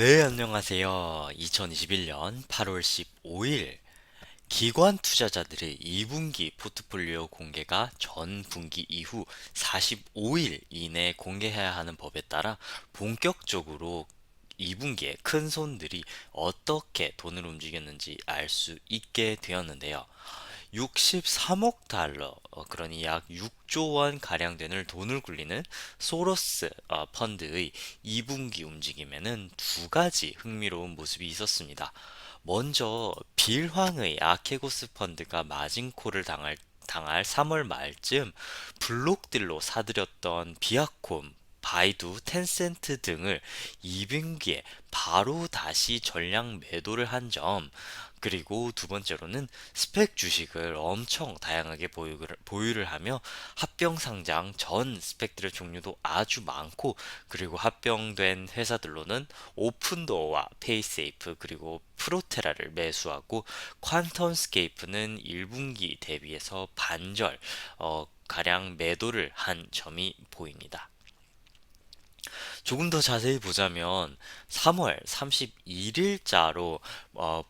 네, 안녕하세요. 2021년 8월 15일 기관 투자자들의 2분기 포트폴리오 공개가 전 분기 이후 45일 이내 공개해야 하는 법에 따라 본격적으로 2분기에 큰 손들이 어떻게 돈을 움직였는지 알 수 있게 되었는데요. 63억 달러, 어, 그러니 약 6조 원 가량 되는 돈을 굴리는 소로스 어, 펀드의 2분기 움직임에는 두 가지 흥미로운 모습이 있었습니다. 먼저 빌황의 아케고스 펀드가 마진콜을 당할 당할 3월 말쯤 블록들로 사들였던 비아콤, 바이두, 텐센트 등을 2분기에 바로 다시 전량 매도를 한 점, 그리고 두 번째로는 스펙 주식을 엄청 다양하게 보유를, 보유를 하며 합병 상장 전 스펙들의 종류도 아주 많고 그리고 합병된 회사들로는 오픈도어와 페이세이프 그리고 프로테라를 매수하고 퀀텀스케이프는 1분기 대비해서 반절 어, 가량 매도를 한 점이 보입니다. 조금 더 자세히 보자면 3월 31일자로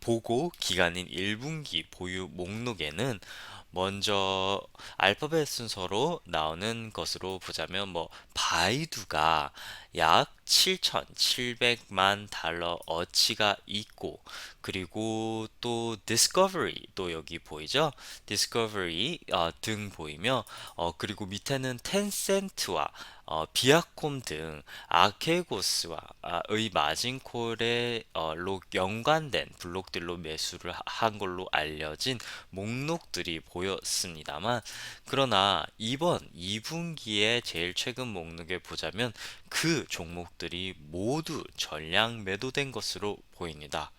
보고 기간인 1분기 보유 목록에는 먼저 알파벳 순서로 나오는 것으로 보자면 뭐 바이두가 약 7,700만 달러 어치가 있고 그리고 또 디스커버리 또 여기 보이죠? 디스커버리 어, 등 보이며 어, 그리고 밑에는 텐센트와 어, 비아콤 등 아케고스와의 마진콜에 어, 로 연관된 블록들로 매수를 한 걸로 알려진 목록들이 보였습니다만 그러나 이번 2분기에 제일 최근 목록에 보자면 그 종목 들이 모두 전량 매도된 것으로 보입니다.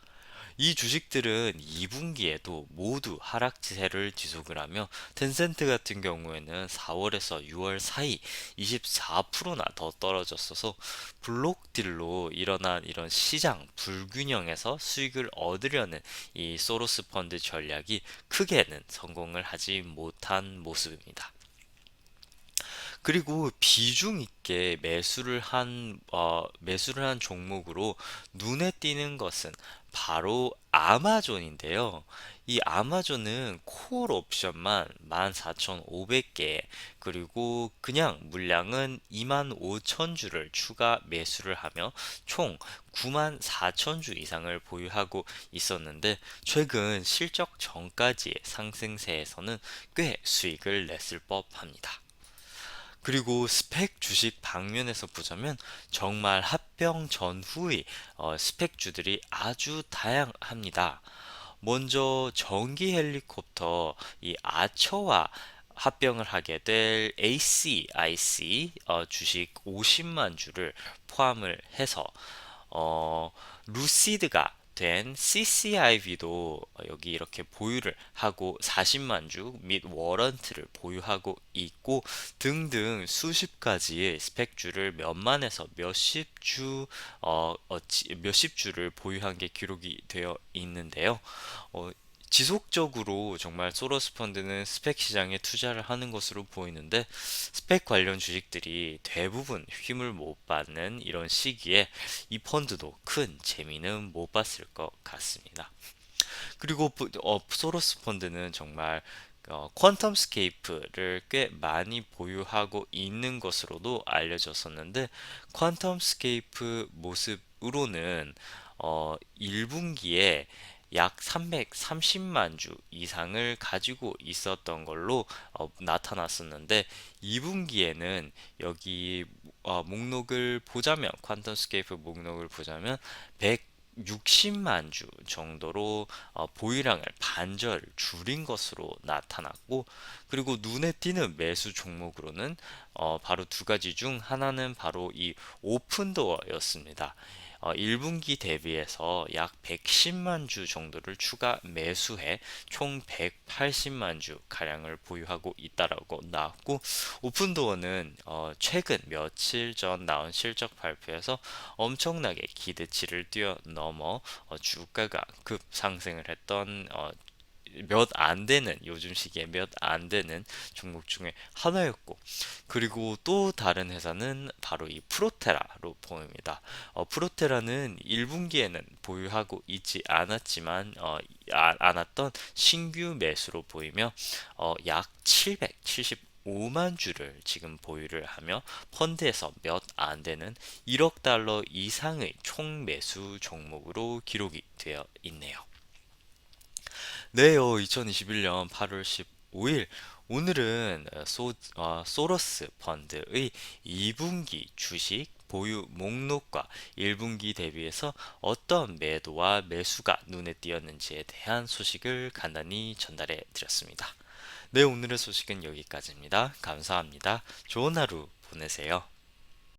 이 주식들은 2분기에도 모두 하락세를 지속을 하며 텐센트 같은 경우에는 4월에서 6월 사이 24%나 더 떨어졌어서 블록딜로 일어난 이런 시장 불균형에서 수익을 얻으려는 이 소로스 펀드 전략이 크게는 성공을 하지 못한 모습입니다. 그리고 비중 있게 매수를 한, 어, 매수를 한 종목으로 눈에 띄는 것은 바로 아마존인데요. 이 아마존은 콜 옵션만 14,500개, 그리고 그냥 물량은 25,000주를 추가 매수를 하며 총 94,000주 이상을 보유하고 있었는데 최근 실적 전까지의 상승세에서는 꽤 수익을 냈을 법합니다. 그리고 스펙 주식 방면에서 보자면 정말 합병 전후의 어, 스펙주들이 아주 다양합니다. 먼저 전기 헬리콥터 이 아처와 합병을 하게 될 ACIC 어, 주식 50만 주를 포함을 해서 어, 루시드가 된 CCIV도 여기 이렇게 보유를 하고 40만 주 및 워런트를 보유하고 있고 등등 수십 가지의 스펙주를 몇만에서 몇십 주 어, 어, 몇십 주를 보유한 게 기록이 되어 있는데요. 어, 지속적으로 정말 소로스 펀드는 스펙 시장에 투자를 하는 것으로 보이는데 스펙 관련 주식들이 대부분 힘을 못 받는 이런 시기에 이 펀드도 큰 재미는 못 봤을 것 같습니다. 그리고 어, 소로스 펀드는 정말 어, 퀀텀 스케이프를 꽤 많이 보유하고 있는 것으로도 알려졌었는데 퀀텀 스케이프 모습으로는 어, 1분기에 약 330만 주 이상을 가지고 있었던 걸로 어, 나타났었는데 2분기에는 여기 어, 목록을 보자면 퀀텀스케이프 목록을 보자면 160만 주 정도로 어, 보유량을 반절 줄인 것으로 나타났고 그리고 눈에 띄는 매수 종목으로는 어, 바로 두 가지 중 하나는 바로 이 오픈도어였습니다. 어, 1분기 대비해서 약 110만 주 정도를 추가 매수해 총 180만 주 가량을 보유하고 있다라고 나왔고 오픈도어는 어, 최근 며칠 전 나온 실적 발표에서 엄청나게 기대치를 뛰어넘어 어, 주가가 급 상승을 했던 어, 몇 안 되는 요즘 시기에 몇 안 되는 종목 중에 하나였고 그리고 또 다른 회사는 바로 이 프로테라로 보입니다. 어, 프로테라는 1분기에는 보유하고 있지 않았지만 어, 아- 않았던 신규 매수로 보이며 어, 약 775만 주를 지금 보유를 하며 펀드에서 몇 안 되는 1억 달러 이상의 총 매수 종목으로 기록이 되어 있네요. 네요, 2021년 8월 15일. 오늘은 어, 소, 어, 소러스 펀드의 2분기 주식 보유 목록과 1분기 대비해서 어떤 매도와 매수가 눈에 띄었는지에 대한 소식을 간단히 전달해 드렸습니다. 네, 오늘의 소식은 여기까지입니다. 감사합니다. 좋은 하루 보내세요.